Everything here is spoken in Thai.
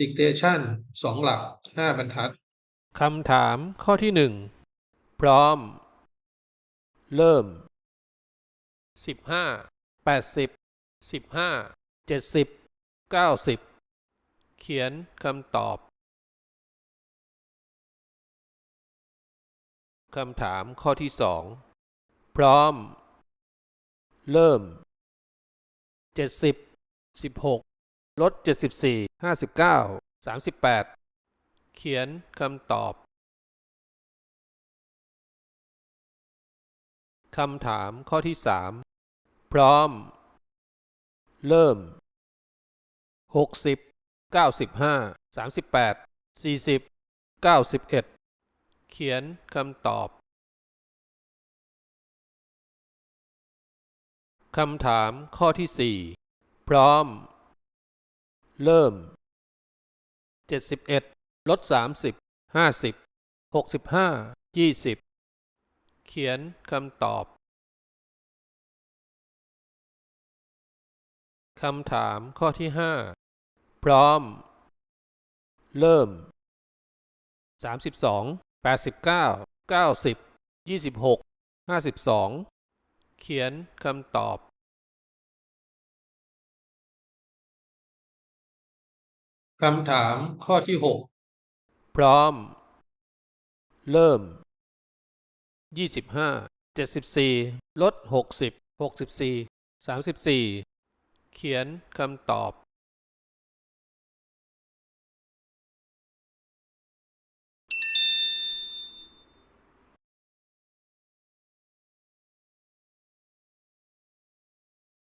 dictation สองหลักห้าบรรทัด คำถามข้อที่หนึ่งพร้อม เริ่มสิบห้าแปดสิบสิบห้าเจ็ดสิบเก้าสิบเขียนคำตอบ คำถามข้อที่สองพร้อม เริ่มเจ็ดสิบสิบหก ลดเจ็ดสิบสี่ห้าสิบเก้าสามสิบแปดเขียนคำตอบ คำถามข้อที่สามพร้อม เริ่มหกสิบเก้าสิบห้าสามสิบแปดสี่สิบเก้าสิบเอ็ดเขียนคำตอบ คำถามข้อที่สี่พร้อม เริ่มเจ็ดสิบเอ็ดลดสามสิบห้าสิบหกสิบห้ายี่สิบเขียนคำตอบ คำถามข้อที่ห้าพร้อม เริ่มสามสิบสองแปดสิบเก้าเก้าสิบยี่สิบหกห้าสิบสองเขียนคำตอบ คำถามข้อที่หกพร้อม เริ่มยี่สิบห้าเจ็ดสิบสี่ลดหกสิบหกสิบสี่สามสิบสี่เขียนคำตอบ